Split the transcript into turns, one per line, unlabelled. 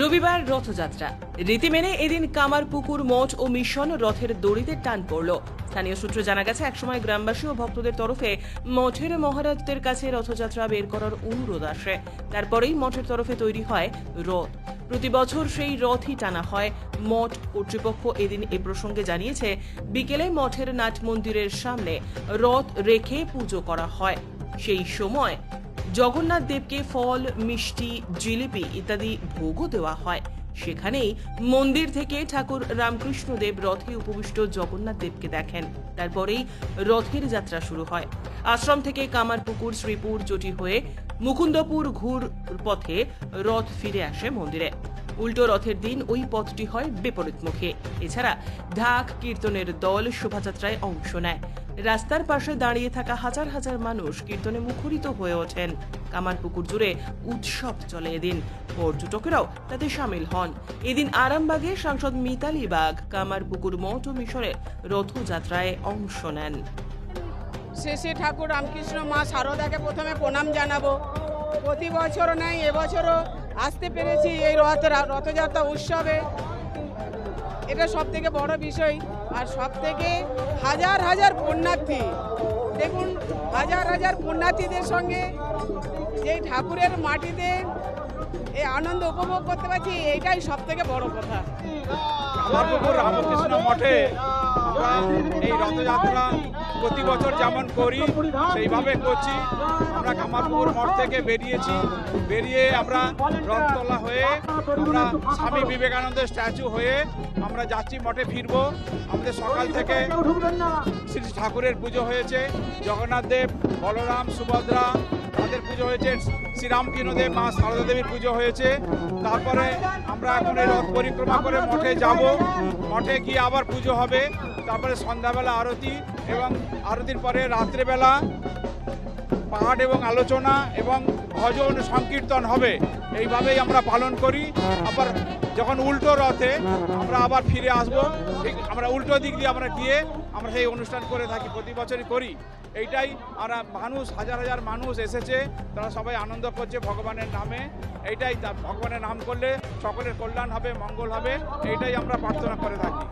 রবিবার রথযাত্রা। রীতি মেনে এদিন কামারপুকুর মঠ ও মিশন রথের দড়িতে টান পড়ল। স্থানীয় সূত্রে জানা গেছে, একসময় গ্রামবাসী ও ভক্তদের তরফে মঠের মহারাজদের কাছে রথযাত্রা বের করার অনুরোধ আসে। তারপরেই মঠের তরফে তৈরি হয় রথ। প্রতি বছর সেই রথই টানা হয়। মঠ কর্তৃপক্ষ এদিন এ প্রসঙ্গে জানিয়েছে, বিকেলে মঠের নাট মন্দিরের সামনে রথ রেখে পুজো করা হয়। সেই সময় জগন্নাথ দেবকে ফল, মিষ্টি, জিলিপি ইত্যাদি ভোগও দেওয়া হয়। সেখানেই মন্দির থেকে ঠাকুর রামকৃষ্ণ দেব রথে উপবিষ্ট জগন্নাথ দেবকে দেখেন। তারপরেই রথের যাত্রা শুরু হয়। আশ্রম থেকে কামারপুকুর, শ্রীপুর জটি হয়ে মুকুন্দপুর ঘুর পথে রথ ফিরে আসে মন্দিরে। উল্টো রথের দিন ওই পথটি হয় বিপরীতমুখী। এছাড়া ঢাক কীর্তনের দল শোভাযাত্রায় অংশ নেয়। রাস্তার পাশে দাঁড়িয়ে থাকা হাজার হাজার মানুষ কীর্তনে মুখরিত হয়ে ওঠেন। কামারপুকুর জুড়ে উৎসব চলে এদিন। পর্যটকেরাও তাতে সামিল হন। এদিন আরামবাগে সাংসদ মিতালি বাগ কামারপুকুর মঠ ও রথযাত্রায় অংশ নেন।
শেষে ঠাকুর রামকৃষ্ণ মা শারদাকে প্রথমে প্রণাম জানাব। প্রতি বছরও নাই এবছরও আসতে পেরেছি এই রথ, রথযাত্রা উৎসবে। এটা সব থেকে বড় বিষয়। আর সব থেকে হাজার হাজার পুণ্যার্থী। দেখুন, হাজার হাজার পুণ্যার্থীদের সঙ্গে যে ঠাকুরের মাটিতে এই আনন্দ উপভোগ করতে পারছি এইটাই সব থেকে বড় কথা।
মঠে আমরা এই রথযাত্রা প্রতি বছর যেমন করি, সেইভাবে করছি। আমরা কামারপুর মঠ থেকে বেরিয়েছি। বেরিয়ে আমরা রথতলা হয়ে আমরা স্বামী বিবেকানন্দের স্ট্যাচু হয়ে আমরা যাচ্ছি মঠে ফিরবো। আমাদের সকাল থেকে শ্রী ঠাকুরের পুজো হয়েছে। জগন্নাথ দেব, বলরাম, সুভদ্রা, তাদের পুজো হয়েছে। শ্রীরামকৃষ্ণ দেব মা সারদা দেবীর পুজো হয়েছে। তারপরে আমরা এখন এই রথ পরিক্রমা করে মঠে যাব। মঠে গিয়ে আবার পুজো হবে। তারপরে সন্ধ্যাবেলা আরতি এবং আরতির পরে রাত্রেবেলা পাঠ এবং আলোচনা এবং ভজন সংকীর্তন হবে। এইভাবেই আমরা পালন করি। আবার যখন উল্টো রথে আমরা আবার ফিরে আসব, ঠিক আমরা উল্টো দিক দিয়ে আমরা গিয়ে আমরা সেই অনুষ্ঠান করে থাকি, প্রতি বছরই করি। এইটাই আমরা মানুষ, হাজার হাজার মানুষ এসেছে, তারা সবাই আনন্দ করছে ভগবানের নামে। এইটাই ভগবানের নাম করলে সকলের কল্যাণ হবে, মঙ্গল হবে, এইটাই আমরা প্রার্থনা করে থাকি।